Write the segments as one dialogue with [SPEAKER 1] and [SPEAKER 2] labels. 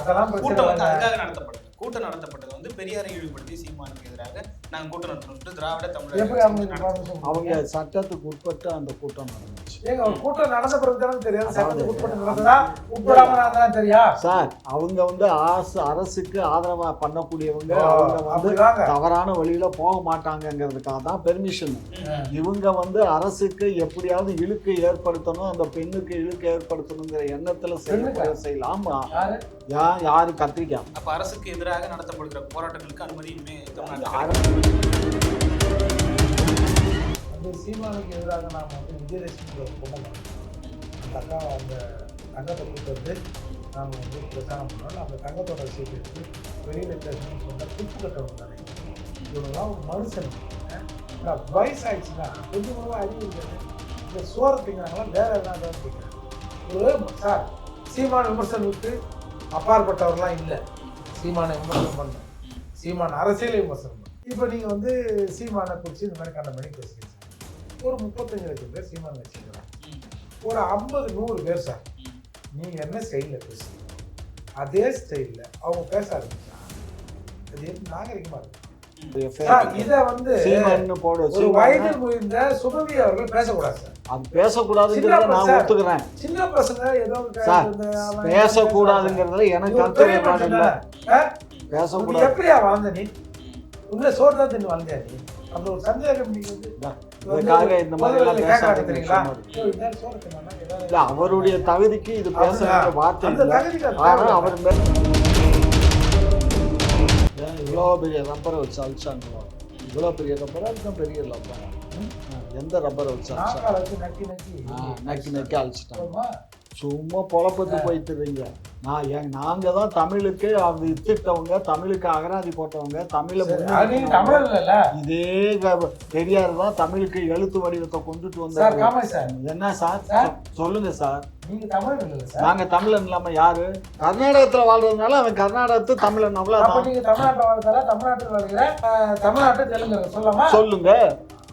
[SPEAKER 1] அதெல்லாம்
[SPEAKER 2] கூட்டம் வந்து. அதுக்காக நடத்தப்பட்டது. கூட்டம் நடத்தப்பட்டது வந்து பெரியாரை இழிவுபடுத்தி சீமானுக்கு எதிராக நாங்க கூட்டம் நடத்தணும் திராவிட தமிழர்
[SPEAKER 3] அவங்க சட்டத்துக்கு உட்பட்டு அந்த கூட்டம் நடந்துச்சு.
[SPEAKER 1] ஏங்க கூட்டம் நடந்த பிறகு தானே தெரியும். சட்டத்துக்கு உட்பட்டு நடந்ததா? உட்படாம தெரியா?
[SPEAKER 3] சார் அவங்க வந்து அரசு அரசுக்கு ஆதரவா பண்ணக்கூடியவங்க அவங்க வந்து தவறான வழியில போக மாட்டாங்கங்கிறதுக்காக தான் பெர்மிஷன் இவங்க வந்து அரசுக்கு எப்படியாவது இழுக்கு ஏற்படுத்தணும் அந்த பெண்ணுக்கு இழுக்கு ஏற்படுத்தணுங்கிற எண்ணத்துல செயல்பட செய்யலாம்.
[SPEAKER 1] யாரு
[SPEAKER 3] யா யாரு கத்திரிக்கா
[SPEAKER 2] அப்ப அரசுக்கு எதிராக நடத்தப்படுகிற போராட்டங்களுக்கு அனுமதி இனிமே தமிழ்நாட்டில்
[SPEAKER 3] யாரு-
[SPEAKER 1] வந்து சீமானுக்கு எதிராக நாம வந்து பொண்ணை பார்த்தோம். அந்த அக்கா அந்த தங்கத்தை கூட்டு வந்து நாம வந்து பிரச்சாரம் பண்ணோம் அந்த தங்கத்தோட சீட்டு எடுத்து வெளியில் பேசணும்னு சொன்ன துப்பு கட்டணும் தானே. இவங்கெல்லாம் ஒரு மனுஷன். நான் வயசாயிடுச்சுன்னா கொஞ்சம் கொஞ்சமாக அறிவு இருக்காது. இந்த சோறு திங்கிறாங்களா வேற என்ன தான் திங்கிறாங்க. ஒரு சார் சீமான விமர்சனத்துக்கு அப்பாற்பட்டவர்லாம் இல்லை. சீமானை விமர்சனம் பண்ணணும் சீமான அரசியலை விமர்சனம் பண்ணணும் இப்போ நீங்கள் வந்து சீமானை குறித்து இந்த மாதிரி கண்ட மணி பேசுகிறீங்க ஒரு முப்பத்தஞ்சு லட்சம் பேர் சீமான வச்சுக்கிறாங்க. ஒரு ஐம்பது நூறு பேர் சார். நீங்கள் என்ன ஸ்டைலில் பேசுறீங்க? அதே ஸ்டைலில் அவங்க பேச ஆரம்பிச்சா அது எப்படி நாகரிகமாக இருக்கும் இதை வந்து ஒரு வயதில் முயன்ற சுகவி அவர்கள் பேசக்கூடாது சார்.
[SPEAKER 3] அது பேசக்கூடாதுங்கிறத நான். ஒத்துக்கிறேன்.
[SPEAKER 1] சின்ன பசங்க ஏதோ
[SPEAKER 3] சார், பேசக்கூடாதுங்கிறதுல எனக்கு கருத்து வேறுபாடு இல்லை. பேசக்கூடாது.
[SPEAKER 1] எப்படியா வாழ்ந்த நீ? உள்ள சோறு தான் தின்னு வாழ்ந்தியா நீ? அந்த ஒரு சந்தேகம்
[SPEAKER 3] இதுக்காக இந்த மாதிரி எல்லாம்
[SPEAKER 1] முதல்ல கேட்க
[SPEAKER 3] பேசாத
[SPEAKER 1] ஆரம்பிக்கிறீங்களா?
[SPEAKER 3] விஷயம்
[SPEAKER 1] ஐயோ, இந்த சோறு தின்னானா? ஏதாவது
[SPEAKER 3] இல்ல அவருடைய தகுதிக்கு இது பேச? வேண்டிய வார்த்தை இல்லை.
[SPEAKER 1] தகுதிக்கு அது
[SPEAKER 3] ஆனா
[SPEAKER 1] தேவையில்லை.
[SPEAKER 3] அவர் இவ்வளோ பெரிய ரப்பரை வச்சு அழிச்சாங்களோ? இவ்வளோ பெரிய ரப்பர் அதுதான் பெரிய ரப்பர் எந்த ரப்பரை வச்சு
[SPEAKER 1] நக்கி நக்கி.
[SPEAKER 3] நக்கி நக்கி அழிச்சிட்டாங்க? சும்மா பொழப்பத்து போயிட்டுறீங்க நான் ஏன் நாங்க தான் தமிழுக்கு அது இத்திட்டவங்க தமிழுக்கு அகராதி போட்டவங்க தமிழை? இதே பெரியார் தான் தமிழுக்கு எழுத்து வடிவத்தை கொண்டுட்டு வந்தாரு. என்ன சார். சொல்லுங்க சார்.
[SPEAKER 1] நீங்க தமிழன்
[SPEAKER 3] இல்லாம யாரு? கர்நாடகத்துல வாழ்றதுனால அவன் கர்நாடகத்து தமிழன்
[SPEAKER 1] அப்ப
[SPEAKER 3] அவ்வளவுதான்
[SPEAKER 1] நீங்க தமிழ்நாட்டுல வாழ்றதால தமிழ்நாட்டுல வாழ்கிற, தமிழ்நாட்டு தெலுங்கு?
[SPEAKER 3] சொல்லுங்க.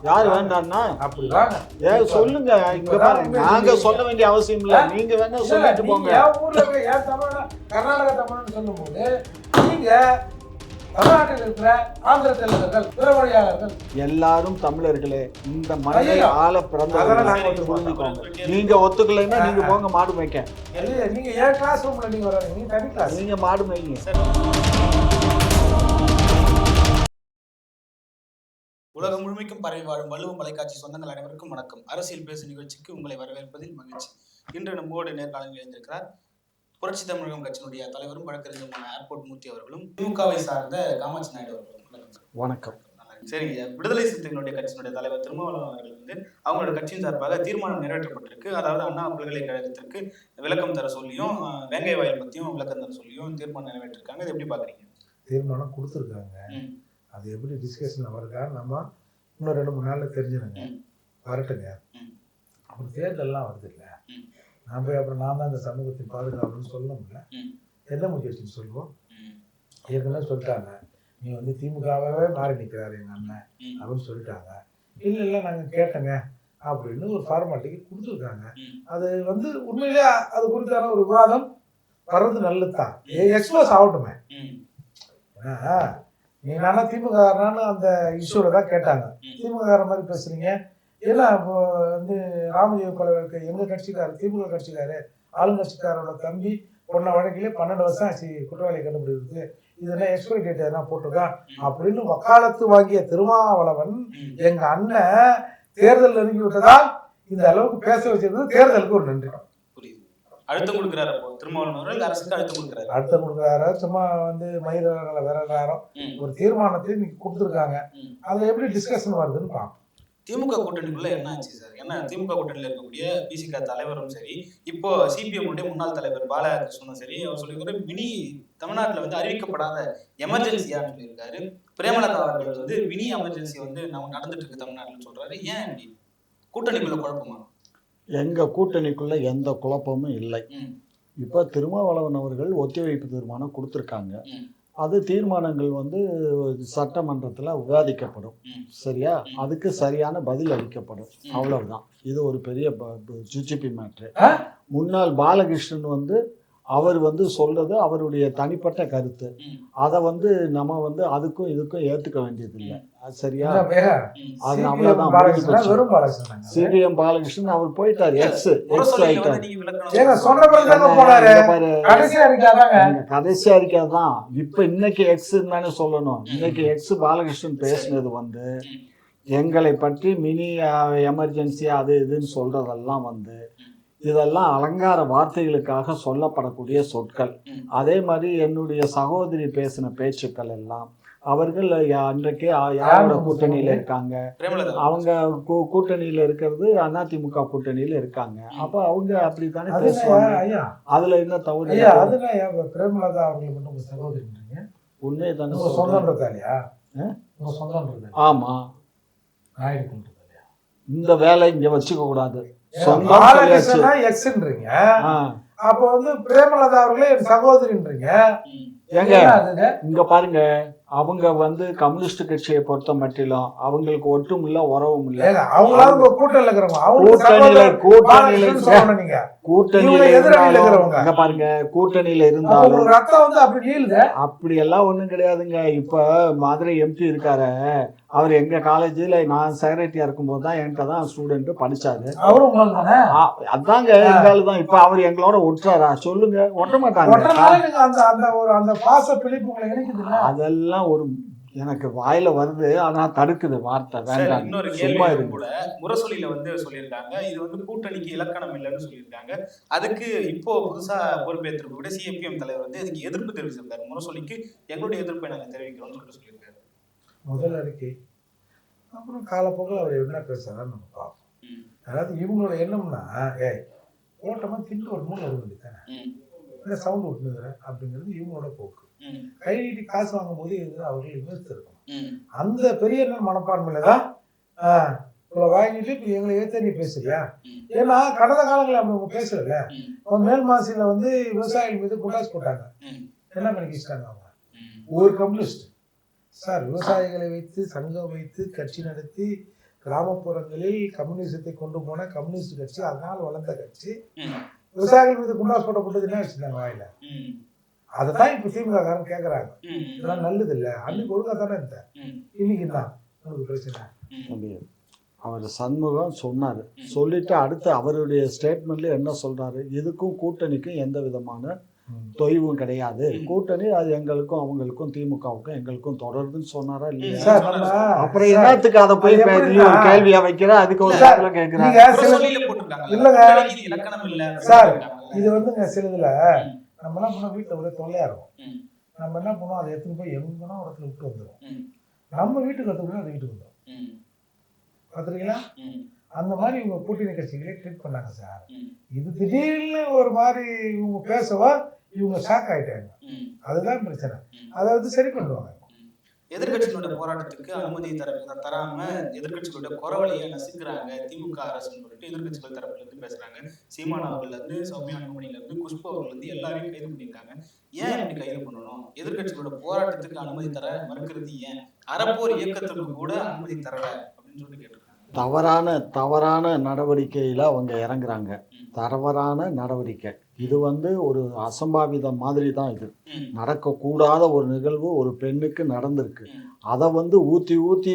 [SPEAKER 3] யாரு வேண்டாம்னா
[SPEAKER 1] அப்படி வாங்க.
[SPEAKER 3] ஏ சொல்லுங்க. இங்க பாருங்க. நாங்க சொல்ல வேண்டிய அவசியம் இல்ல. நீங்க வேணா சொல்லிட்டு போங்க.
[SPEAKER 1] என் ஊர்ல இருக்க என் தமிழனா, கர்நாடக தமிழன் சொல்லும்போது நீங்க தமிழ்நாட்டில் இருக்கிற ஆந்திர தெலுங்கர்கள் பிறமொழியாளர்கள்
[SPEAKER 3] எல்லாரும் தமிழர்களே இந்த
[SPEAKER 1] ஐயோ.
[SPEAKER 3] ஆள பிறந்தவர்கள். புரிஞ்சுக்கோங்க. நீங்க ஒத்துக்கலைன்னா நீங்க போங்க மாடு மேய்க்க.
[SPEAKER 1] நீங்க ஏன் கிளாஸ் ரூம்ல நீங்க வராங்க நீங்க தனி கிளாஸ்
[SPEAKER 3] நீங்க மாடு மேய்ங்க.
[SPEAKER 2] உலகம் முழுமைக்கும் பரவி வாழும் வலுவும் தொலைக்காட்சி சொந்தங்கள் அனைவருக்கும் வணக்கம். அரசியல் பேசு நிகழ்ச்சிக்கு உங்களை வரவேற்பதில் மகிழ்ச்சி. இன்று நம்மோடு நேர்காணலில் இணைந்திருக்கிறார் புரட்சி தமிழகம் கட்சியினுடைய தலைவரும் வழக்கறிஞருமான ஏர்போர்ட் மூர்த்தி அவர்களும் திமுகவை சார்ந்த காமாட்சி நாயுடு அவர்களும். வணக்கம் சார்.
[SPEAKER 3] வணக்கம்.
[SPEAKER 2] சரிங்க. விடுதலை சிறுத்தைகளுடைய கட்சியினுடைய தலைவர் திருமாவளவன் அவர்கள் வந்து அவங்களோட கட்சியின் சார்பாக தீர்மானம் நிறைவேற்றப்பட்டிருக்கு. அதாவது அண்ணா பல்கலைக்கழகத்திற்கு விளக்கம் தர சொல்லியும் வேங்கை வயல் பத்தியும் விளக்கம் தர சொல்லியும் தீர்மானம் நிறைவேற்றிருக்காங்க. இது எப்படி பாக்குறீங்க?
[SPEAKER 1] தீர்மானம் கொடுத்துருக்காங்க. அது எப்படி டிஸ்கஷன் வருதா நம்ம இன்னும் ரெண்டு மூணு நாள்ல தெரிஞ்சிடுங்க. வரட்டுங்க. அப்புறம் தேர்தல்லாம் வருது இல்லை. நான் போய் அப்புறம் நான் தான் இந்த சமூகத்தின் பாதுகாப்புன்னு சொல்லணும்ல
[SPEAKER 2] ம்.
[SPEAKER 1] என்ன முக்கியத்துவம் சொல்லுவோம். ஏற்கனவே சொல்லிட்டாங்க நீ வந்து திமுகவே மாறி நிற்கிறாரு எங்கள் அண்ணன். அப்படின்னு சொல்லிட்டாங்க இல்லை இல்லை நாங்கள் கேட்டோங்க அப்படின்னு ஒரு ஃபார்மாலிட்டிக்கு கொடுத்துருக்காங்க. அது வந்து உண்மையிலேயே அது குறித்தான ஒரு விவாதம் வர்றது நல்லது தான் எக்ஸ்போஸ் ஆகட்டுமே. ஏன்னா, நீ நானா திமுக அந்த இஷ்யூல தான் கேட்டாங்க.
[SPEAKER 2] ம்.
[SPEAKER 1] திமுக மாதிரி பேசுறீங்க. ஏன்னா இப்போ வந்து ராமஜெயம் கொலை வழக்கு எங்க கட்சிக்காரர் திமுக கட்சிக்காரு. ஆளுங்கட்சிக்காரோட தம்பி பொண்ண வழக்கிலே பன்னெண்டு வருஷம் ஆச்சு குற்றவாளியை கண்டுபிடிக்கிறது இதெல்லாம் எக்ஸ்பைரி டேட் எதனா போட்டிருக்கான் அப்படின்னு வக்காலத்து வாங்கிய திருமாவளவன்
[SPEAKER 2] ம்.
[SPEAKER 1] எங்க அண்ணன் தேர்தல் நெருங்கி விட்டதால் இந்த அளவுக்கு பேச வச்சிருந்தது தேர்தலுக்கு ஒரு நன்றி.
[SPEAKER 2] அழுத்தம் கொடுக்கிறாரு அவர்கள் அரசுக்கு அழுத்தம் கொடுக்கிறாரு.
[SPEAKER 1] அடுத்த கொடுக்குறாரோ. சும்மா வந்து மயிலாளர்களை விரறாரோ
[SPEAKER 2] ம்.
[SPEAKER 1] ஒரு தீர்மானத்தை இன்னைக்கு கொடுத்துருக்காங்க. அதுல எப்படி டிஸ்கஷன் வருதுன்னு பார்ப்போம்
[SPEAKER 2] திமுக கூட்டணிக்குள்ள என்ன ஆச்சு சார்? ஏன்னா திமுக கூட்டணியில இருக்கக்கூடிய பிசிக தலைவரும் சரி இப்போ சிபிஎம் உடைய முன்னாள் தலைவர் பாலகிருஷ்ணனும் சரி அவர் சொல்லியிருக்காரு மினி தமிழ்நாட்டுல வந்து அறிவிக்கப்படாத எமர்ஜென்சியான்னு சொல்லியிருக்காரு. பிரேமலதா அவர்கள் வந்து மினி எமர்ஜென்சி வந்து நம்ம நடந்துட்டு இருக்கு தமிழ்நாட்டுல சொல்றாரு. ஏன் கூட்டணிக்குள்ள குழப்பமா?
[SPEAKER 3] எங்க கூட்டணிக்குள்ள எந்த குழப்பமும் இல்லை. இப்போ திருமாவளவன் அவர்கள் ஒத்திவைப்பு தீர்மானம் கொடுத்துருக்காங்க. அது தீர்மானங்கள் வந்து சட்டமன்றத்தில் விவாதிக்கப்படும். சரியா. அதுக்கு சரியான பதில் அளிக்கப்படும். அவ்வளவுதான் இது ஒரு பெரிய ஜுஜிபி மேட்ரு? முன்னாள் பாலகிருஷ்ணன் வந்து அவர் வந்து சொல்றது அவருடைய தனிப்பட்ட கருத்து. அதை வந்து நம்ம வந்து அதுக்கும் இதுக்கும் ஏத்துக்க வேண்டியது இல்லை சரியா. அது அவ்வளவுதான் சிபிஎம் பாலகிருஷ்ணன் அவர் போயிட்டார். எக்ஸ் எக்ஸ் ஆயிட்டார்.
[SPEAKER 1] கடைசி
[SPEAKER 3] அறிக்கை தான் இப்ப இன்னைக்கு எக்ஸ் தானே சொல்லணும். இன்னைக்கு எக்ஸ் பாலகிருஷ்ணன் பேசுனது வந்து. எங்களை பற்றி மினி எமர்ஜென்சி அது இதுன்னு சொல்றதெல்லாம் வந்து இதெல்லாம் அலங்கார வார்த்தைகளுக்காக சொல்லப்படக்கூடிய சொற்கள். அதே மாதிரி என்னுடைய சகோதரி பேசின பேச்சுக்கள் எல்லாம் அவர்கள் யா- அன்றைக்கே யாரோட கூட்டணியில இருக்காங்க?
[SPEAKER 2] பிரேமலதா.
[SPEAKER 3] அவங்க கூ- கூட்டணியில இருக்கிறது அதிமுக கூட்டணியில இருக்காங்க. அப்ப அவங்க அப்படித்தானே
[SPEAKER 1] அதுல
[SPEAKER 3] பேசுவாங்க?
[SPEAKER 1] ஐயா
[SPEAKER 3] அதுல என்ன தவறு?
[SPEAKER 1] அதுல பிரேமலதா அவங்களை மட்டும் உங்க சகோதரின்றீங்க?
[SPEAKER 3] உண்மையை தானே
[SPEAKER 1] உங்க
[SPEAKER 3] சொல்றேன்.
[SPEAKER 1] சொந்தம்ன்றதா இல்லையா?
[SPEAKER 3] ஆ?
[SPEAKER 1] உங்க சொந்தம்ன்றது
[SPEAKER 3] ஆமா. இந்த வேலை இங்க வச்சுக்க கூடாது. சொந்தம்
[SPEAKER 1] பாலகிருஷ்ணனா எக்ஸ்ன்றீங்க. அப்ப வந்து பிரேமலதா அவர்களே என் சகோதரின்றீங்க.
[SPEAKER 3] ஏங்க இங்க பாருங்க அவங்க வந்து கம்யூனிஸ்ட் கட்சியை பொறுத்த மட்டிலும் அவங்களுக்கு ஒட்டும் இல்ல உறவும் இல்ல
[SPEAKER 1] உங்க கூட்டணியில இருக்கிறவங்க.
[SPEAKER 3] கூட்டணியில பாருங்க கூட்டணியில இருந்தாலும்
[SPEAKER 1] ரத்தம் வந்து அப்படி
[SPEAKER 3] அப்படி எல்லாம் ஒண்ணும் கிடையாதுங்க. இப்ப மதுரை எம்பி இருக்காரு அவர் எங்க காலேஜ்ல நான் செக்ரட்டரியா இருக்கும்போது தான் என்கிட்ட தான் ஸ்டூடெண்ட் படிச்சாரு.
[SPEAKER 1] அவரும்
[SPEAKER 3] அதாங்க எங்கால தான். இப்ப அவர் எங்களோட ஒட்டுறாரா? சொல்லுங்க. ஒட்ட மாட்டாங்க. அதெல்லாம் ஒரு எனக்கு வாயில வருது ஆனா தடுக்குது வார்த்தை.
[SPEAKER 2] சார்
[SPEAKER 3] வேண்டாம்
[SPEAKER 2] இன்னொரு கேள்வி கூட முரசொலியில வந்து சொல்லியிருக்காங்க. இது வந்து கூட்டணிக்கு இலக்கணம் இல்லைன்னு சொல்லியிருக்காங்க. அதுக்கு இப்போ புதுசா பொறுப்பேற்றிருக்கக்கூடிய சிஎப்பிஎம் தலைவர் வந்து இதுக்கு எதிர்ப்பு தெரிவிச்சிருக்காரு. முரசொலிக்கு எங்களுடைய எதிர்ப்பை நாங்க தெரிவிக்கிறோம்னு சொல்லிட்டு சொல்லியிருக்காரு.
[SPEAKER 1] முதல் அறிக்கை அப்புறம் காலப்போக்கில் அவர் என்ன பேசுறாருன்னு நம்ம பார்ப்போம். அதாவது இவங்களோட எண்ணம்னா ஏய் ஓட்டமாக திண்டு ஒரு மூணு வருது தானே. இந்த சவுண்ட் விட்டுனுக்குற அப்படிங்கிறது இவங்களோட போக்கு. கை நீட்டி காசு வாங்கும்போது இது அவர்கள் விமர்சித்திருக்கணும். அந்த பெரிய எண்ணம் மனப்பான்மையில தான் இவ்வளோ வாங்கிட்டு இப்போ எங்களை ஏற்ற நீ பேசுறியா. ஏன்னா கடந்த காலங்களில் அப்படி அவங்க பேசல. இப்போ மேல் மாசியில் வந்து விவசாயிகள் மீது குண்டாஸ் போட்டாங்க. என்ன பண்ணிக்கிட்டாங்க அவங்க. ஒரு கம்யூனிஸ்ட் சார் விவசாயிகளை வைத்து சங்கம் வைத்து கட்சி நடத்தி கிராமப்புறங்களில் கம்யூனிசத்தை கொண்டு போன கம்யூனிஸ்ட் கட்சி அதனால் வளர்ந்த கட்சி. விவசாயிகள் மீது குண்டாஸ் போட்டப்பட்டது என்ன வச்சிருந்தாங்க வாயில. அதை தான் இப்போ திமுக காரன் கேட்குறாங்க. இதெல்லாம் நல்லது இல்லை. அன்னைக்கு ஒழுங்கா தானே இருந்தேன். இன்னைக்கு தான். உங்களுக்கு பிரச்சனை.
[SPEAKER 3] அவர் சண்முகம் சொன்னாரு. சொல்லிட்டு அடுத்து அவருடைய ஸ்டேட்மெண்ட்ல என்ன சொல்றாரு? இதுக்கும் கூட்டணிக்கும் எந்த விதமான தொய்வும் கிடையாது. கூட்டணி அது எங்களுக்கும் அவங்களுக்கும் திமுகவுக்கும் எங்களுக்கும் தொடருதுன்னு சொன்னாரா இல்லையா?
[SPEAKER 1] சார் நம்ம
[SPEAKER 3] அப்புறம் என்னத்துக்கு அதை போய் கேள்வியா வைக்கிற? அதுக்கு ஒரு
[SPEAKER 1] சார், சில
[SPEAKER 2] போட்டிருக்காங்க
[SPEAKER 1] இல்லைங்க. சார். இது வந்துங்க சிலதுல நம்ம என்ன பண்ணோம்? வீட்டில் ஒரே தொல்லையா இருக்கும். நம்ம என்ன பண்ணுவோம் அதை எடுத்துன்னு போய் எங்கன்னா ஒரு இடத்துல விட்டு வந்துடும். நம்ம வீட்டுக்கு வரதுக்குள்ள அது வீட்டுக்கு வந்துடும். பார்த்துருக்கீங்களா. அந்த மாதிரி இவங்க கூட்டணி கட்சிகளே ட்ரீட் பண்ணாங்க சார். இது திடீர்னு ஒரு மாதிரி இவங்க பேசவா இவங்க ஷாக் ஆயிட்டாங்க.
[SPEAKER 2] ம்.
[SPEAKER 1] அதுதான் பிரச்சனை. அதை வந்து சரி பண்ணுவாங்க.
[SPEAKER 2] எதிர்க்கட்சிகளோட போராட்டத்துக்கு அனுமதி தர தராம எதிர்க்கட்சிகளோட குறவழியை நசுக்கிறாங்க. திமுக அரசுன்னு சொல்லிட்டு எதிர்க்கட்சிகள் தரப்புல இருந்து பேசுறாங்க. சீமான் அவர்கள்ல இருந்து சௌமியா அன்புமணில இருந்து குஷ்பு அவர்கள் இருந்து எல்லாரையும் கைது பண்ணியிருக்காங்க. ஏன் இப்படி கைது பண்ணணும்? எதிர்க்கட்சிகளோட போராட்டத்துக்கு அனுமதி தர மறுக்கிறது ஏன்? அறப்போர் இயக்கத்துக்கு கூட அனுமதி தரல அப்படின்னு சொல்லிட்டு கேட்டிருக்காங்க.
[SPEAKER 3] தவறான தவறான நடவடிக்கையில அவங்க இறங்குறாங்க. தவறான நடவடிக்கை. இது வந்து ஒரு அசம்பாவிதம் மாதிரி தான் இது. நடக்கக்கூடாத ஒரு நிகழ்வு ஒரு பெண்ணுக்கு நடந்திருக்கு. அதை வந்து ஊற்றி ஊற்றி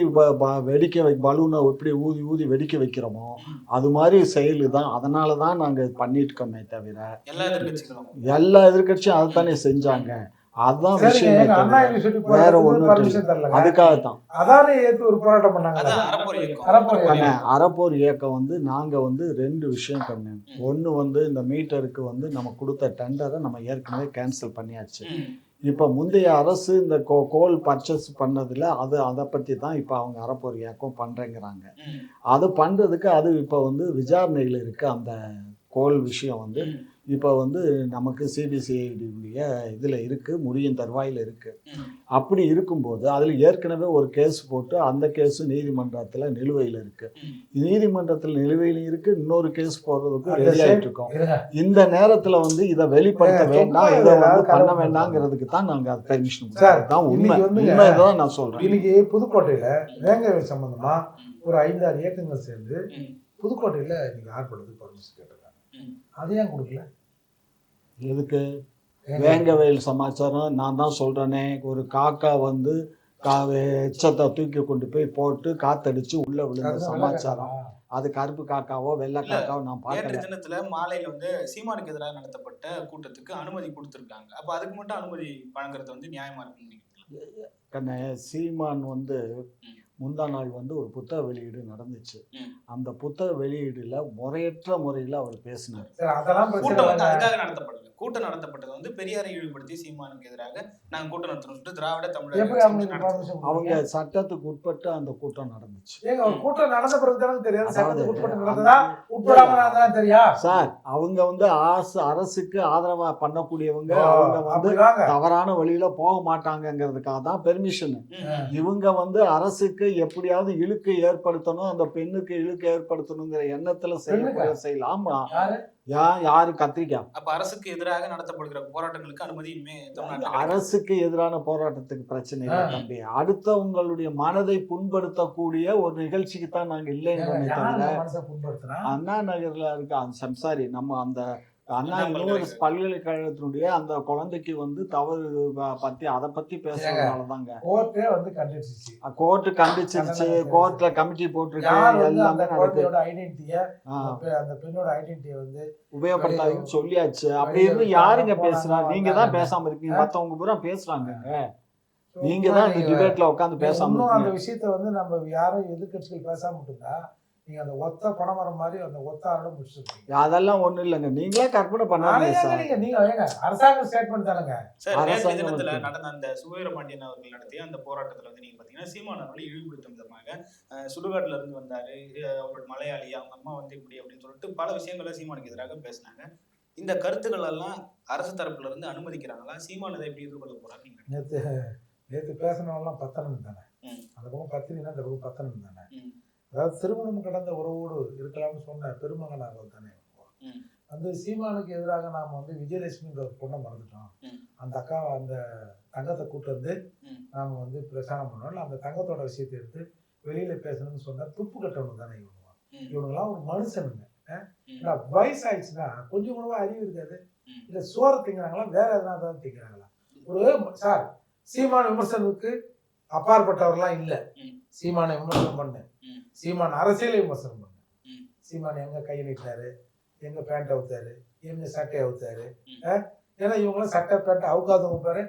[SPEAKER 3] வெடிக்க வை பலூனை எப்படி ஊதி ஊதி வெடிக்க வைக்கிறோமோ அது மாதிரி செயல் தான். அதனால தான் நாங்கள் பண்ணிட்டு இருக்கோமே தவிர
[SPEAKER 2] எல்லா
[SPEAKER 3] எதிர்க்கட்சியும் அதை தானே செஞ்சாங்க. அதுதான்
[SPEAKER 1] சரிங்க
[SPEAKER 3] விஷயமே வேற
[SPEAKER 1] தரலங்க.
[SPEAKER 3] அதுக்காக தான்
[SPEAKER 1] அதானே ஏத்து ஒரு போராட்டம் பண்ணாங்க.
[SPEAKER 2] அதான் அறப்போர் இயக்கம்.
[SPEAKER 3] வந்து நாங்கள் வந்து ரெண்டு விஷயம் பண்ணோம். ஒன்று வந்து இந்த மீட்டருக்கு வந்து நம்ம கொடுத்த டெண்டரை நம்ம ஏற்கனவே கேன்சல் பண்ணியாச்சு. இப்போ முந்தைய அரசு இந்த கோ கோல் பர்ச்சேஸ் பண்ணதில் அது அதை பற்றி தான் இப்போ அவங்க அறப்போர் இயக்கம் பண்ணுறேங்கிறாங்க. அது பண்ணுறதுக்கு அது இப்போ வந்து விசாரணையில் இருக்கு அந்த கோல் விஷயம் வந்து. இப்போ வந்து நமக்கு சிபிசிஐடியுடைய இதில் இருக்குது முடியும் தருவாயில் இருக்குது. அப்படி இருக்கும்போது அதில் ஏற்கனவே ஒரு கேஸ் போட்டு அந்த கேஸ் நீதிமன்றத்தில் நிலுவையில் இருக்கு.
[SPEAKER 2] ம்.
[SPEAKER 3] நீதிமன்றத்தில் நிலுவையில் இருக்கு இன்னொரு கேஸ் போடுறதுக்கு
[SPEAKER 1] அந்த
[SPEAKER 3] ரெடி
[SPEAKER 1] same-
[SPEAKER 3] ஆயிட்டு இருக்கோம்.
[SPEAKER 1] இருங்க.
[SPEAKER 3] இந்த நேரத்துல வந்து இதை வெளிப்படுத்த வேண்டாம் இதை வந்து பண்ண வேண்டாங்கிறதுக்கு தான் நாங்க அது பெர்மிஷன்
[SPEAKER 1] சார்,
[SPEAKER 3] தான் உண்மை.
[SPEAKER 1] வந்துங்க-
[SPEAKER 3] உண்மைதான் நான் சொல்றேன்.
[SPEAKER 1] இன்னைக்கு புதுக்கோட்டையில வேங்கவை சம்பந்தமா ஒரு ஐந்தாறு இயக்கங்கள் சேர்ந்து புதுக்கோட்டையில இன்னைக்கு ஆர்ப்பாட்டத்துக்கு பர்மிஷன் கேட்டிருக்காங்க. அது ஏன் கொடுக்கல?
[SPEAKER 3] எதுக்கு? வேங்கவேல் சமாச்சாரம். நான் தான் சொல்றேனே. ஒரு காக்கா வந்து கா எச்சத்தை தூக்கி கொண்டு போய் போட்டு காத்தடிச்சு உள்ள விழுந்த சமாச்சாரம்? அது கருப்பு காக்காவோ வெள்ளை காக்காவோ நான் பார்க்கல.
[SPEAKER 2] தினத்துல மாலையில வந்து சீமானுக்கு எதிராக நடத்தப்பட்ட கூட்டத்துக்கு அனுமதி கொடுத்திருக்காங்க. அப்ப அதுக்கு மட்டும் அனுமதி வழங்குறது வந்து நியாயமா?
[SPEAKER 3] கண்ணே சீமான் வந்து. முந்தா நாள் வந்து ஒரு புத்தக வெளியீடு நடந்துச்சு. அந்த புத்தக வெளியீடுல முறையற்ற முறையில் அவர் பேசினார்.
[SPEAKER 1] சரி அதெல்லாம் பிரச்சனை
[SPEAKER 2] கூட்டம் வந்து. அதுக்காக நடத்தப்படல. கூட்டம் நடத்தப்பட்டது வந்து பெரியாரை இழிவுபடுத்தி சீமானுக்கு எதிராக நாங்க கூட்டம் நடத்தணும் சொல்லிட்டு திராவிட
[SPEAKER 1] permission
[SPEAKER 3] அவங்க? சட்டத்துக்கு உட்பட்டு அந்த கூட்டம் நடந்துச்சு.
[SPEAKER 1] கூட்டம் நடந்த பிறகு தானே தெரியாது? சட்டத்துக்கு உட்பட்டு தெரியா?
[SPEAKER 3] சார் அவங்க வந்து அரசு அரசுக்கு ஆதரவா பண்ணக்கூடியவங்க அவங்க வந்து தவறான வழியில போக மாட்டாங்கங்கிறதுக்காக தான் பெர்மிஷன். இவங்க வந்து அரசுக்கு எப்படியாவது இழுக்கு ஏற்படுத்தணும் அந்த பெண்ணுக்கு இழுக்கு ஏற்படுத்தணுங்கிற எண்ணத்துல செயல். ஆமா.
[SPEAKER 1] யாரு?
[SPEAKER 3] யா யாரு? கத்திரிக்காய்
[SPEAKER 2] அப்ப அரசுக்கு எதிராக நடத்தப்படுகிற போராட்டங்களுக்கு அனுமதி இனிமே தமிழ்நாட்டுல கிடையாது.
[SPEAKER 3] அரசுக்கு எதிரான போராட்டத்துக்கு பிரச்சனை இல்லை. தம்பி. அடுத்தவங்களுடைய மனதை புண்படுத்தக்கூடிய ஒரு நிகழ்ச்சிக்கு தான் நாங்க
[SPEAKER 1] புண்படுத்துனா
[SPEAKER 3] அண்ணா நகர்ல இருக்க அந்த சம்சாரி நம்ம அந்த அண்ணா இன்னொரு. பல்கலைக்கழகத்தினுடைய அந்த குழந்தைக்கு வந்து தவறு பத்தி அதை பத்தி பேசுறதுனாலதாங்க.
[SPEAKER 1] கோர்ட்டே வந்து கண்டிச்சிச்சு.
[SPEAKER 3] கோர்ட்டு கண்டிச்சிருச்சு. கோர்ட்ல கமிட்டி போட்டிருக்கு.
[SPEAKER 1] யார் வந்து
[SPEAKER 3] எல்லாமே
[SPEAKER 1] அந்த
[SPEAKER 3] நடக்குது.
[SPEAKER 1] ஐடென்டிட்டிய அந்த பெண்ணோட ஐடென்டிட்டிய வந்து
[SPEAKER 3] உபயோகப்படுத்தாதுன்னு சொல்லியாச்சு. அப்படி இருந்து யாருங்க பேசுறா? நீங்க தான். பேசாம இருக்கீங்க? மத்தவங்க பூரா பேசுறாங்க. நீங்க தான் இந்த டிபேட்ல உட்காந்து பேசாம
[SPEAKER 1] அந்த விஷயத்த வந்து நம்ம யாரும் எதிர்க்கட்சிகள் பேசாம இருந்தா நீங்க அந்த ஒத்த பணமரம் மாதிரி அந்த ஒத்த ஆளோட முடிச்சிருக்கீங்க.
[SPEAKER 3] அதெல்லாம் ஒண்ணும் இல்லைங்க. நீங்களே கற்பனை பண்ணாதீங்க சார்.
[SPEAKER 1] நீங்க நீங்க ஏங்க அரசாங்க ஸ்டேட்மெண்ட் தானேங்க.
[SPEAKER 2] சார் நேற்று தினத்துல நடந்த அந்த சுவீரபாண்டியன் அவர்கள் நடத்திய அந்த போராட்டத்துல வந்து நீங்க பாத்தீங்கன்னா சீமான் அவர்களை இழிவுபடுத்தும் விதமாக சுடுகாட்டுல இருந்து வந்தாரு அஹ், அவர் மலையாளி அவங்க அம்மா வந்து இப்படி அப்படின்னு சொல்லிட்டு பல விஷயங்களை சீமானுக்கு எதிராக பேசினாங்க. இந்த கருத்துக்கள் எல்லாம் அரசு தரப்புல இருந்து அனுமதிக்கிறாங்களா? சீமான் இதை எப்படி எதிர்கொள்ள போறாரு நீங்க?
[SPEAKER 1] நேத்து நேத்து பேசினவெல்லாம் பத்தனம் தானே. அந்த பக்கம் பத்தினா இந்த பக்கம் பத்தனம் தானே. அதாவது திருமணம் கடந்த உறவோடு இருக்கலாம்னு சொன்ன பெருமகனாக தானே. அந்த சீமானுக்கு எதிராக நாம வந்து விஜயலட்சுமின்ற ஒரு பொண்ணை மறந்துட்டோம். அந்த அக்காவை அந்த தங்கத்தை கூட்டு வந்து. நாம வந்து பிரச்சாரம் பண்ணோம் அந்த தங்கத்தோட விஷயத்தை எடுத்து வெளியில பேசணும்னு சொன்னா துப்பு கட்டணும் தானே இவங்க
[SPEAKER 2] ம்.
[SPEAKER 1] இவங்கெல்லாம் ஒரு மனுஷனுங்க
[SPEAKER 2] ம்.
[SPEAKER 1] ஏன்னா வயசாயிடுச்சுன்னா கொஞ்சம் கூட அறிவு இருக்காது. இல்ல சோறு திங்கிறாங்களா வேற எதனா தான் திங்கிறாங்களா ஒரு சார் சீமான விமர்சனத்துக்கு அப்பாற்பட்டவர்லாம் இல்ல. சீமான விமர்சனம் பண்ணு
[SPEAKER 2] ம்.
[SPEAKER 1] சீமான அரசியலை விமர்சனம் பண்ணு. சீமான் எங்க கை நீட்டாரு எங்க பேண்ட் அவுத்தாரு எங்க சட்டை அவுத்தாரு? ஏன்னா இவங்களாம் சட்டை பேண்ட் அவுக்காதவங்க பாரு.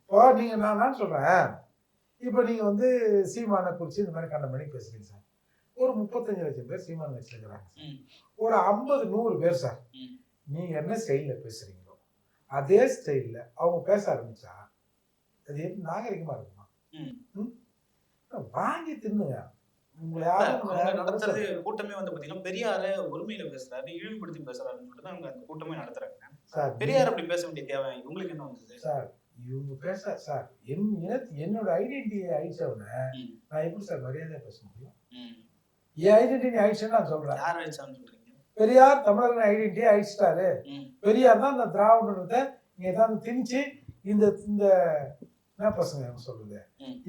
[SPEAKER 1] இப்போ நீங்க நான் நான் சொல்றேன் இப்போ நீங்க வந்து சீமானை குறித்து இந்த மாதிரி கண்ட மணி பேசுறீங்க சார் ஒரு முப்பத்தஞ்சு லட்சம் பேர் சீமான் வச்சு இருக்கிறாங்க சார்.
[SPEAKER 2] ம்.
[SPEAKER 1] ஒரு ஐம்பது நூறு பேர் சார். நீங்க என்ன ஸ்டைல்ல பேசுறீங்களோ அதே ஸ்டைல்ல அவங்க பேச ஆரம்பிச்சா அது எப்படி நாகரிகமா இருக்குமா? வாங்கி தின்னுங்க
[SPEAKER 2] நடத்துறது கூட்டமே வந்து பாத்தீங்கன்னா பெரியார ஒருமையில பேசுறாரு இழிவுபடுத்தி பேசுறாருன்னு சொல்லிட்டு அவங்க அந்த கூட்டமே நடத்துறாங்க.
[SPEAKER 1] சார்
[SPEAKER 2] பெரியார் அப்படி பேச வேண்டிய தேவை உங்களுக்கு என்ன வந்தது?
[SPEAKER 1] சார் இவங்க பேச சார் என் இனத்து என்னோட ஐடென்டிட்டி ஆயிடுச்சவன. நான் எப்படி சார் மரியாதையா பேச முடியும். என் ஐடென்டிட்டி ஆயிடுச்சுன்னு நான் சொல்றேன்.
[SPEAKER 2] யார் வச்சான்னு சொல்றீங்க?
[SPEAKER 1] பெரியார் தமிழர்கள் ஐடென்டிட்டி அழிச்சிட்டாரு.
[SPEAKER 2] ம்.
[SPEAKER 1] பெரியார் தான் இந்த திராவிடத்தை இங்க தான் திணிச்சு இந்த இந்த என்ன பசங்க சொல்றது.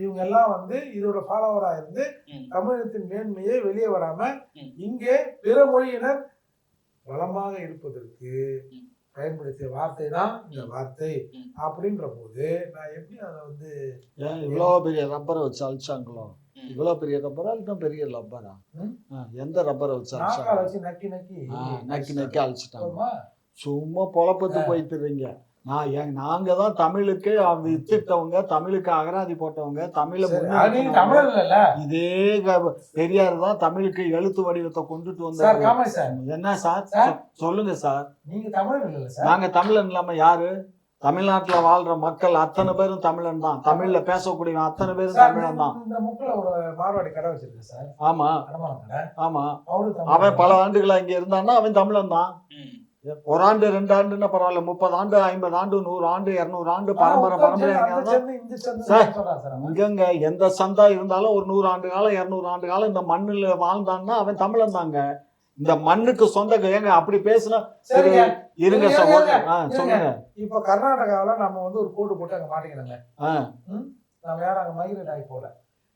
[SPEAKER 1] இவங்க எல்லாம் வந்து இதோட ஃபாலோவரா இருந்து. தமிழகத்தின் மேன்மையே வெளியே வராம. இங்கே பிற மொழியினர் வளமாக இருப்பதற்கு. பயன்படுத்திய வார்த்தை தான் இந்த வார்த்தை. அப்படின்ற போது நான் எப்படி அதை வந்து
[SPEAKER 3] ஏன் இவ்வளோ பெரிய ரப்பரை வச்சு அழிச்சாங்களோ. இவ்வளோ பெரிய ரப்பரா இல்லை பெரிய ரப்பரா எந்த ரப்பரை வச்சு அழிச்சாங்க
[SPEAKER 1] வச்சு நக்கி நக்கி
[SPEAKER 3] நக்கி நக்கி அழிச்சிட்டாங்க? சும்மா பொழப்பத்து போய்த்துறீங்க நான் ஏன் நாங்க தான் தமிழுக்கு வித்துட்டவங்க தமிழுக்கு அகராதி போட்டவங்க தமிழை இதே க- பெரியார் தான் தமிழுக்கு எழுத்து வடிவத்தை கொண்டுட்டு வந்தாரு. என்ன சார்? சொல்லுங்க சார்.
[SPEAKER 1] நீங்க சார்?
[SPEAKER 3] நாங்க தமிழன் இல்லாம யாரு? தமிழ்நாட்டுல வாழ்ற மக்கள் அத்தனை பேரும் தமிழன் தான். தமிழ்ல பேசக்கூடிய அத்தனை பேரும் தமிழன் தான்.
[SPEAKER 1] இந்த முக்குல ஒரு மார்வாடி கடை வச்சிருக்கேன் சார்.
[SPEAKER 3] ஆமா. ஆமா. அவன் பல ஆண்டுகளா இங்க இருந்தான்னா அவன் தமிழன் தான். ஒரு ஆண்டு ரெண்டு ஆண்டுன்னா பரவாயில்ல. முப்பது ஆண்டு ஐம்பது ஆண்டு நூறு ஆண்டு இருநூறு ஆண்டு பரம்பரை பரம்பரை இங்கங்க எந்த சந்தா இருந்தாலும் ஒரு நூறு ஆண்டு காலம் இருநூறு ஆண்டு காலம் இந்த மண்ணுல வாழ்ந்தான்னா அவன் தமிழன் தாங்க. இந்த மண்ணுக்கு சொந்த ஏங்க அப்படி பேசுனா இருங்க. சொல்லுங்க.
[SPEAKER 1] இப்ப கர்நாடகாவுல நம்ம வந்து ஒரு கோடு போட்டு அங்க மாட்டிக்கணுங்க
[SPEAKER 3] ஆ.
[SPEAKER 1] நம்ம யாரும் அங்க மைக்ரேட் ஆகி போல.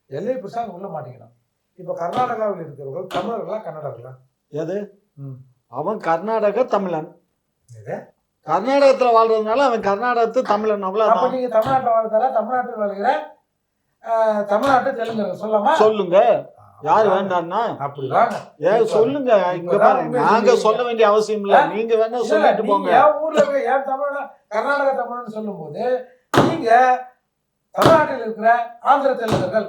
[SPEAKER 1] எல்லை பிடிச்சா அங்க உள்ள மாட்டிக்கணும் இப்ப கர்நாடகாவில் இருக்கிறவர்கள் தமிழர்களா கன்னடர்களா?
[SPEAKER 3] எது?
[SPEAKER 1] ம்.
[SPEAKER 3] அவன் கர்நாடக தமிழன்? கர்நாடகத்துல வாழ்றதுனால அவன் கர்நாடகத்து தமிழன்
[SPEAKER 1] அப்ப
[SPEAKER 3] அவ்வளவுதான்
[SPEAKER 1] நீங்க தமிழ்நாட்டுல வாழ்ந்தாரா தமிழ்நாட்டில் வாழ்கிற தமிழ்நாட்டு தெலுங்கு சொல்லலாமா?
[SPEAKER 3] சொல்லுங்க. யார் வேண்டாம்னா
[SPEAKER 1] அப்படி வாங்க
[SPEAKER 3] ஏன் சொல்லுங்க. இங்க பாருங்க. நாங்க. சொல்ல வேண்டிய அவசியம் இல்ல? நீங்க வேணா சொல்லிட்டு போங்க.
[SPEAKER 1] என் ஊர்ல இருக்க என் தமிழ் கர்நாடக தமிழ்னு சொல்லும்போது நீங்க தமிழ்நாட்டில் இருக்கிற ஆந்திர தெலுங்கர்கள்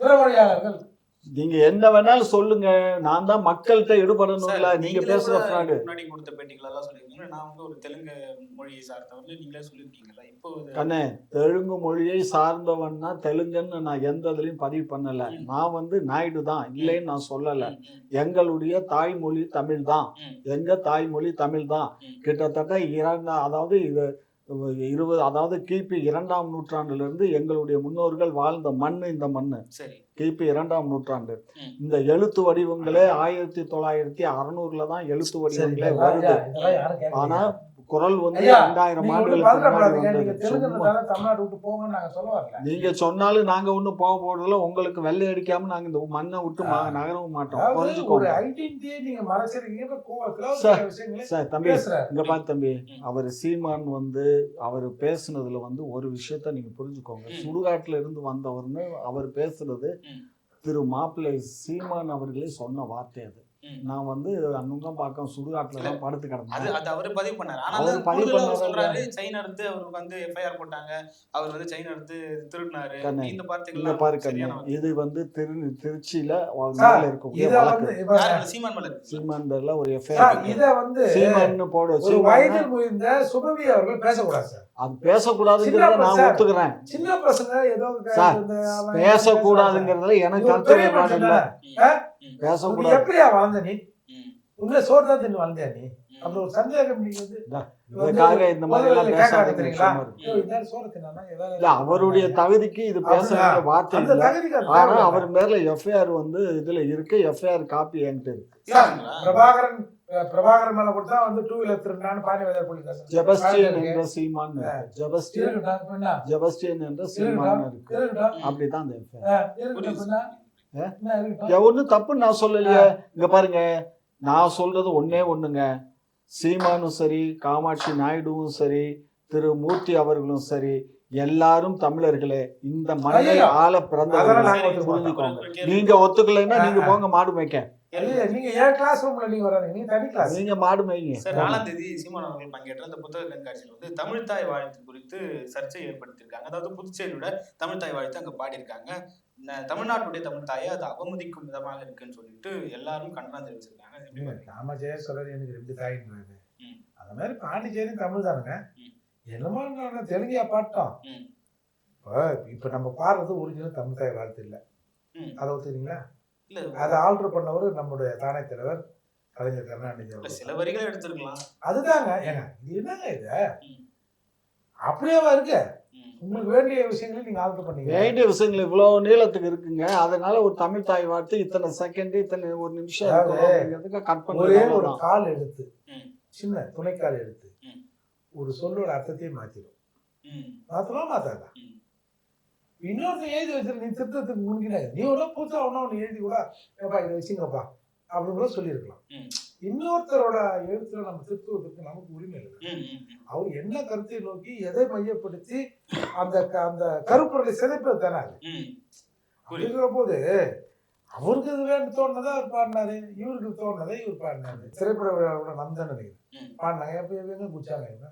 [SPEAKER 1] பிறமொழியாளர்கள்
[SPEAKER 3] நீங்க என்ன வேணாலும் சொல்லுங்க. நான் தான் மக்கள்கிட்ட ஈடுபடணும்ல. நீங்க பேசுற ஃப்ராடு
[SPEAKER 2] முன்னாடி கொடுத்த பேட்டிகள் எல்லாம் சொல்லியிருக்கீங்க. நான் வந்து ஒரு தெலுங்கு மொழியை சார்ந்தவர்கள் நீங்களே சொல்லியிருக்கீங்கல்ல. இப்போ
[SPEAKER 3] கண்ணே தெலுங்கு மொழியை சார்ந்தவன்னா தெலுங்குன்னு நான் எந்த இதுலயும் பதிவு பண்ணல. நான் வந்து நாயுடு தான். இல்லைன்னு நான் சொல்லல. எங்களுடைய தாய்மொழி தமிழ் தான். எங்க தாய்மொழி தமிழ் தான். கிட்டத்தட்ட இரண்டா அதாவது இது இருபது அதாவது கிபி இரண்டாம் நூற்றாண்டுல இருந்து எங்களுடைய முன்னோர்கள் வாழ்ந்த மண்ணு இந்த மண்ணு
[SPEAKER 2] சரி
[SPEAKER 3] கிபி இரண்டாம் நூற்றாண்டு. இந்த எழுத்து வடிவங்களே ஆயிரத்தி தொள்ளாயிரத்தி அறுநூறுல தான் எழுத்து வடிவங்களே வருது. ஆனா குரல் வந்து ரெண்டாயிரம் ஆண்டுகளுக்கு.
[SPEAKER 1] நீங்க
[SPEAKER 3] சொன்னாலும் நாங்க ஒண்ணும் போக போறதில்ல உங்களுக்கு வெள்ளை அடிக்காம நாங்க இந்த மண்ணை விட்டு மா- நகரவும் மாட்டோம் புரிஞ்சுக்கோங்க சார், தம்பி இங்க பாத்து தம்பி. அவர் சீமான் வந்து அவர் பேசுனதுல வந்து ஒரு விஷயத்த நீங்க புரிஞ்சுக்கோங்க. சுடுகாட்டுல இருந்து வந்தவர்னு அவர் பேசுனது. திரு மாப்பிள்ளை சீமான் அவர்களே சொன்ன வார்த்தை அது. நான் வந்து அன்னும் பார்க்க சுடுகாட்டுல தான் படுத்து
[SPEAKER 2] அது
[SPEAKER 3] கிடந்தேன்.
[SPEAKER 2] அது அவரு பதிவு பண்ணாரு. ஆனா
[SPEAKER 3] அவரு
[SPEAKER 2] வந்து
[SPEAKER 3] பதிவு பண்ணாரு
[SPEAKER 2] சொல்றாரு செயின் அறுத்து அவருக்கு வந்து எஃப்ஐஆர் போட்டாங்க. அவர் வந்து செயின் அறுத்து திருடினாரு. இந்த வார்த்தைகள்
[SPEAKER 3] பாரு
[SPEAKER 2] வார்த்தை.
[SPEAKER 3] இது வந்து திரு திருச்சியில மேல இருக்கக்கூடிய
[SPEAKER 1] இத
[SPEAKER 3] வழக்கு.
[SPEAKER 1] வந்து இப்ப
[SPEAKER 2] யாரு? சீமான் மேல.
[SPEAKER 3] சீமான் பேர்ல ஒரு எஃப்ஐஆர்
[SPEAKER 1] இத வந்து
[SPEAKER 3] சீமான்னு போட
[SPEAKER 1] ஒரு
[SPEAKER 3] சீமான்
[SPEAKER 1] வயதில் முதிர்ந்த சுபவி அவர்கள் பேசக்கூடாது சார்.
[SPEAKER 3] அது பேசக்கூடாதுங்கிறத நான். ஒத்துக்கிறேன்.
[SPEAKER 1] சின்ன பசங்க ஏதோ
[SPEAKER 3] பேசக்கூடாதுங்கிறதுல எனக்கு கருத்து இல்ல. பேசக்கூடாது.
[SPEAKER 1] எப்படியா வாழ்ந்த நீ?
[SPEAKER 2] ம்,
[SPEAKER 1] உள்ள சோறு தான் தின்னு வாழ்ந்தியா நீ.
[SPEAKER 2] ம்.
[SPEAKER 1] அப்படி ஒரு சந்தேகம் நீங்க வந்து
[SPEAKER 3] இந்த மாதிரி
[SPEAKER 1] சோறு
[SPEAKER 3] இல்ல அவருடைய தகுதிக்கு இது பேச வேண்டிய வார்த்தை இல்ல. ஆனா. அவர் மேல எஃப்ஐஆர் வந்து இதுல இருக்கு. எஃப்ஐஆர் காப்பி என்கிட்ட இருக்கு?
[SPEAKER 1] பிரபாகரன் பிரபாகரன் மேல கொடுத்தா வந்து டூ வீலர் திருநான்னு பாண்டி வேதர்
[SPEAKER 3] ஜெபஸ்டியன் என்ற சீமான் ஜெபஸ்டியன் ஜெபஸ்டியன் என்ற சீமான் இருக்கு. அப்படிதான் அந்த ஒன்றும் தப்பு நான் சொல்லலையே. இங்க பாருங்க. நான் சொல்றது ஒண்ணே ஒண்ணுங்க. சீமானும் சரி காமாட்சி நாயுடுவும் சரி திரு மூர்த்தி அவர்களும் சரி எல்லாரும் தமிழர்களே. இந்த
[SPEAKER 1] ஐயோ,
[SPEAKER 3] ஆள
[SPEAKER 1] ஒத்துக்க
[SPEAKER 3] புரிஞ்சுக்கோங்க. நீங்க ஒத்துக்கலைன்னா நீங்க. போங்க மாடு மேய்க்க.
[SPEAKER 1] நீங்க ஏன் கிளாஸ் ரூம்ல நீங்க வராதீங்க? நீங்க தனி கிளாஸ்
[SPEAKER 3] நீங்க மாடு மேய்ங்க.
[SPEAKER 2] சார் நாலாம் தேதி சீமான் அவர்கள் பங்கேற்ற அந்த புத்தக கண்காட்சியில் வந்து தமிழ் தாய் வாழ்த்து குறித்து சர்ச்சை ஏற்படுத்தியிருக்காங்க. அதாவது புதுச்சேரியோட தமிழ் தாய் வாழ்த்து அங்க பாடியிருக்காங்க. தமிழ்நாட்டுடைய தமிழ் தாயை அது அவமதிக்கும் விதமாக இருக்குன்னு சொல்லிட்டு எல்லாரும் கண்டனம் தெரிவிச்சிருக்காங்க
[SPEAKER 1] ஜெய சொல்றது எனக்கு ரெண்டு தாயின்றாரு
[SPEAKER 2] ம்.
[SPEAKER 1] அந்த மாதிரி பாண்டிச்சேரி தமிழ் தானுங்க. என்னமோ தெலுங்கியா பாட்டோம். இப்போ இப்போ நம்ம பாடுறது ஒரிஜினல் தமிழ் தாய் வாழ்த்து இல்லை. அதை ஒத்துக்கிறீங்களா
[SPEAKER 2] இல்ல
[SPEAKER 1] அதை ஆல்டர் பண்ணவர் நம்முடைய தானே தலைவர் கலைஞர் கருணாநிதி.
[SPEAKER 2] சில வரிகளை எடுத்திருக்கலாம்
[SPEAKER 1] அதுதாங்க ஏங்க இது என்னங்க இது. அப்படியேவா இருக்கு. உங்களுக்கு வேண்டிய விஷயங்களை நீங்க ஆல்டர் பண்ணீங்க
[SPEAKER 3] வேண்டிய விஷயங்கள் இவ்வளவு நீளத்துக்கு இருக்குங்க அதனால ஒரு தமிழ் தாய் வார்த்தை இத்தனை செகண்ட் இத்தனை ஒரு நிமிஷம் கட்
[SPEAKER 1] ஒரே ஒரு கால் எடுத்து. சின்ன துணைக்கால் எடுத்து. ஒரு சொல்லோட அர்த்தத்தையே மாத்திடும்
[SPEAKER 2] ம்.
[SPEAKER 1] மாத்தலாம் மாத்தாதா
[SPEAKER 2] ம்.
[SPEAKER 1] இன்னொருத்தன் எழுதி வச்சிரு நீ திருத்தத்துக்கு முன்கிறாய் நீ ஒன்றும் புதுசா ஒன்றும் ஒன்று எழுதி கூட ஏப்பா இதை வச்சுங்கப்பா அப்படின்னு கூட சொல்லியிருக்கலாம். இன்னொருத்தரோட எழுத்துல நம்ம திருத்துவதற்கு நமக்கு உரிமை இல்லை. அவர் என்ன கருத்தை நோக்கி எதை மையப்படுத்தி அந்த அந்த கருப்பொருளை சிதைப்பது.
[SPEAKER 2] புரியுது.
[SPEAKER 1] அப்படிங்கிற போது அவருக்கு இது வேணும் தோணுனதை அவர் பாடினாரு இவருக்கு தோணுனதை இவர் பாடினாரு திரைப்பட விழாவோட நந்தன். பாடினாங்க எப்ப எங்க குச்சாங்க.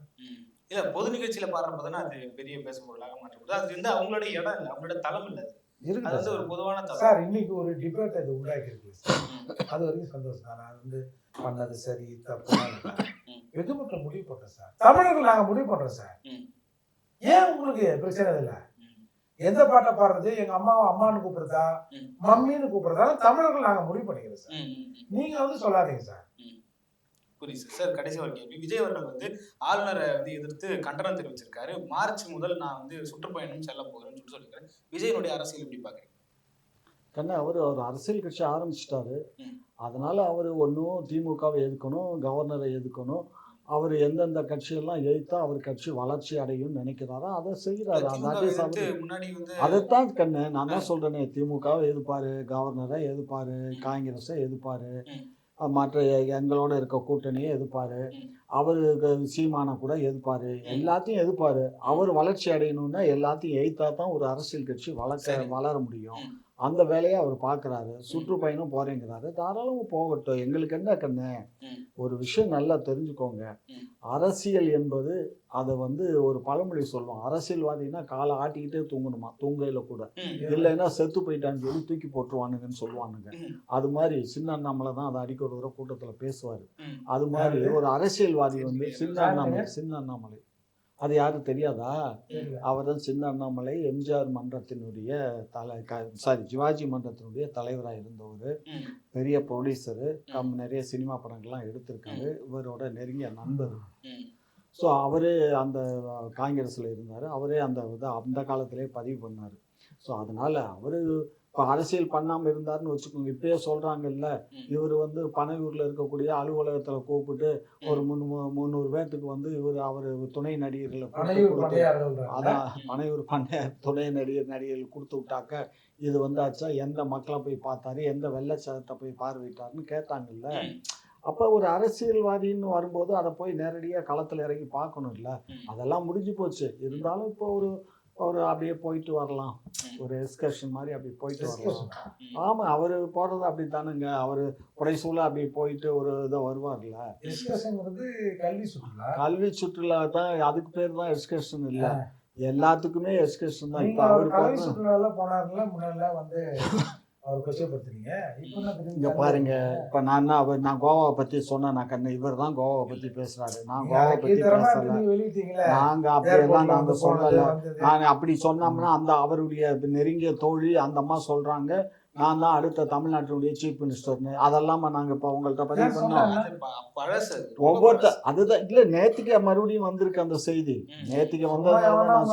[SPEAKER 2] இல்ல பொது நிகழ்ச்சியில பாடுறப்ப தானே அது பெரிய பேச பொருளாக மாற்றப்படுது அது வந்து அவங்களோட இடம் இல்லை அவங்களோட தளம் இல்லை அது. அது
[SPEAKER 1] இருக்கு
[SPEAKER 2] வந்து ஒரு பொதுவான
[SPEAKER 1] சார் இன்னைக்கு ஒரு டிபேட் அது உண்டாக்கி இருக்கு சார். அது வரைக்கும் சந்தோஷம் தான் நான் வந்து பண்ணது சரி தப்பு
[SPEAKER 2] ம்.
[SPEAKER 1] பொதுமக்கள் முடிவு பண்றோம் சார் தமிழர்கள் நாங்க முடிவு பண்றோம் சார். ஏன் உங்களுக்கு பிரச்சனை இல்லை. எந்த பாட்டை பாடுறது எங்க அம்மாவை அம்மான்னு கூப்பிடுறதா. மம்மின்னு கூப்பிடுறதா தமிழர்கள் நாங்க முடிவு பண்ணிக்கிறோம் சார். நீங்க வந்து சொல்லாதீங்க சார்
[SPEAKER 2] புரியுது சார். கடைசி ஒரு கேள்வி. விஜய் அவர்கள் வந்து ஆளுநரை வந்து எதிர்த்து கண்டனம் தெரிவிச்சிருக்காரு. மார்ச் முதல் நான் வந்து சுற்றுப்பயணம் செல்ல போகிறேன்னு சொல்லிட்டு சொல்லியிருக்காரு. விஜயனுடைய அரசியல் எப்படி பாக்குறீங்க
[SPEAKER 3] கண்ணா அவர் ஒரு அரசியல் கட்சி ஆரம்பிச்சிட்டாரு. அதனால அவர் ஒன்றும் திமுகவை எதுக்கணும் கவர்னரை எதுக்கணும் அவர் எந்தெந்த கட்சியெல்லாம் எதிர்த்தா அவர் கட்சி வளர்ச்சி அடையும் நினைக்கிறாரோ அதை செய்கிறாரு அதைத்தான் கண்ணு நான் தான் சொல்றேனே திமுகவை எதிர்ப்பாரு கவர்னரை எதிர்ப்பாரு காங்கிரஸை. அஹ் மற்ற எங்களோட இருக்க கூட்டணியை எதிர்ப்பாரு. அவருக்கு சீமானை கூட எதிர்ப்பாரு எல்லாத்தையும் எதிர்ப்பாரு அவர் வளர்ச்சி அடையணும்னா எல்லாத்தையும் எய்த்தா தான் ஒரு அரசியல் கட்சி வளர்க்க. வளர முடியும். அந்த வேலையை அவர் பார்க்குறாரு சுற்றுப்பயணம் போறேங்கிறாரு தாராளமாக போகட்டும் எங்களுக்கு என்ன கண்ணு. ஒரு விஷயம் நல்லா தெரிஞ்சுக்கோங்க. அரசியல் என்பது அதை வந்து ஒரு பழமொழி சொல்லுவோம் அரசியல்வாதின்னா காலை ஆட்டிக்கிட்டே தூங்கணுமா தூங்கையில் கூட. இல்லைன்னா செத்து போயிட்டான்னு சொல்லி தூக்கி போட்டுருவானுங்கன்னு சொல்லுவானுங்க. அது மாதிரி சின்ன அண்ணாமலை தான் அதை அடிக்க ஒரு கூட்டத்தில் பேசுவார். அது மாதிரி ஒரு அரசியல்வாதி வந்து சின்ன? அண்ணாமலை சின்ன அண்ணாமலை அது யாரும் தெரியாதா. அவர் தான் சின்ன அண்ணாமலை எம்ஜிஆர் மன்றத்தினுடைய தலை சாரி சிவாஜி மன்றத்தினுடைய தலைவராக இருந்தவர். பெரிய ப்ரொடியூசரு கம் நிறைய சினிமா படங்கள்லாம் எடுத்திருக்காரு. இவரோட நெருங்கிய நண்பர். ஸோ அவரே அந்த காங்கிரஸில் இருந்தார். அவரே அந்த இதை அந்த காலத்திலே பதிவு பண்ணார். ஸோ அதனால் அவர் இப்போ அரசியல் பண்ணாமல் இருந்தாருன்னு வச்சுக்கோங்க இப்பயே சொல்கிறாங்கல்ல. இவர் வந்து பனையூரில் இருக்கக்கூடிய அலுவலகத்தில் கூப்பிட்டு ஒரு முந்நூ முந்நூறு பேர்த்துக்கு வந்து இவர் அவர் துணை நடிகர்களை அதான் பனையூர் பண்ணையார் துணை நடிகர் நடிகர்கள் கொடுத்து விட்டாக்க இது வந்தாச்சா எந்த மக்களை போய் பார்த்தாரு எந்த வெள்ளச்சதத்தை போய் பார்வையிட்டாருன்னு கேட்டாங்கல்ல. அப்போ ஒரு அரசியல்வாதின்னு வரும்போது அதை போய் நேரடியாக களத்தில் இறங்கி பார்க்கணும் இல்லை. அதெல்லாம் முடிஞ்சு போச்சு இருந்தாலும் இப்போ ஒரு ஒரு அப்படியே போயிட்டு வரலாம். ஒரு எக்ஸ்கர்ஷன் மாதிரி அப்படி போயிட்டு வரலாம். ஆமாம் அவர் போகிறது அப்படி தானுங்க அவர் புடைசூழ அப்படி போயிட்டு ஒரு இதை வருவார்ல.
[SPEAKER 1] எக்ஸ்கர்ஷன்ங்கிறது கல்வி சுற்றுலா.
[SPEAKER 3] கல்வி சுற்றுலா தான் அதுக்கு பேர் தான் எக்ஸ்கர்ஷன் இல்லை. எல்லாத்துக்குமே எக்ஸ்கர்ஷன் தான். இப்போ
[SPEAKER 1] அவர்
[SPEAKER 3] வந்து
[SPEAKER 1] சுற்றுலால போனார்ல முன்னாடிலாம் வந்து அவர் தெரியுது?
[SPEAKER 3] இங்க பாருங்க. இப்போ நான் அவர் நான் கோவாவை பற்றி சொன்னேன். நான் கண்ணு இவர் தான் கோவாவை பற்றி பேசுறாரு. நான் கோவாவை பற்றி
[SPEAKER 1] கீழ்த்தரமா
[SPEAKER 3] பேசல.
[SPEAKER 1] எடுத்து நீங்க வெளியிட்டீங்களே
[SPEAKER 3] நாங்க அப்படியெல்லாம் நாங்க சொல்லல. நான் அப்படி சொன்னோம்னா அந்த அவருடைய நெருங்கிய தோழி அந்த அம்மா சொல்றாங்க. நான் தான் அடுத்த தமிழ்நாட்டினுடைய சீஃப் மினிஸ்டர்னு அதெல்லாம நாங்க இப்ப உங்கள்ட்ட பதிவு பண்ணோம். ஒவ்வொருத்த அதுதான் இல்ல நேத்திக்கு மறுபடியும் வந்திருக்கு அந்த செய்தி.
[SPEAKER 1] சும்மா
[SPEAKER 3] வந்ததுனால நான்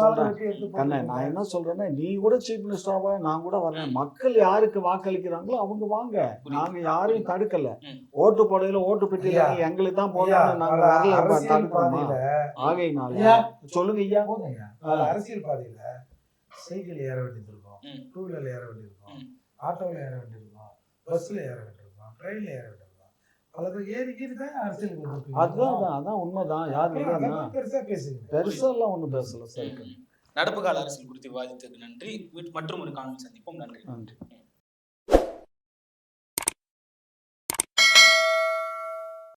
[SPEAKER 1] எடுத்து
[SPEAKER 3] கண்ணே. நான் என்ன சொல்றேன்னா நீ கூட சீஃப் மினிஸ்டராவா நான் கூட வரேன். மக்கள் யாருக்கு வாக்களிக்கிறாங்களோ அவங்க வாங்க. நாங்க யாரையும் தடுக்கல. ஓட்டு போடையில ஓட்டு பெட்டியில. எங்களுக்கு தான்
[SPEAKER 1] ஐயா,
[SPEAKER 3] போடணும்னு நாங்க
[SPEAKER 1] பல
[SPEAKER 3] வரல.
[SPEAKER 1] பாதையில
[SPEAKER 3] ஆகையினால. சொல்லுங்க ஐயா.
[SPEAKER 1] அரசியல் பாதையில சைக்கிள் ஏற வேண்டியது இருக்கும்
[SPEAKER 2] ம்.
[SPEAKER 1] டூ வீலர்ல ஏற வேண்டியிருக்கும். ஆட்டோவில் ஏற வேண்டியிருக்கும் பஸ்ல ஏற வேண்டியிருக்கும் ட்ரெயின்ல ஏற வேண்டியிருக்கும் பல பேர் ஏறி ஏறி தான் அரசியலுக்கு.
[SPEAKER 3] அதுதான் அதான், உண்மைதான். யார்
[SPEAKER 1] அப்புறம்
[SPEAKER 3] இல்லைன்னா
[SPEAKER 1] அதெல்லாம் பெருசா பேசுங்க.
[SPEAKER 3] பெருசாலாம் ஒன்றும் பேசல சரி
[SPEAKER 2] நடப்பு கால அரசியல் குறித்து விவாதித்ததுக்கு நன்றி. மற்றும் ஒரு காணொலி சந்திப்போம். நன்றி.
[SPEAKER 3] நன்றி.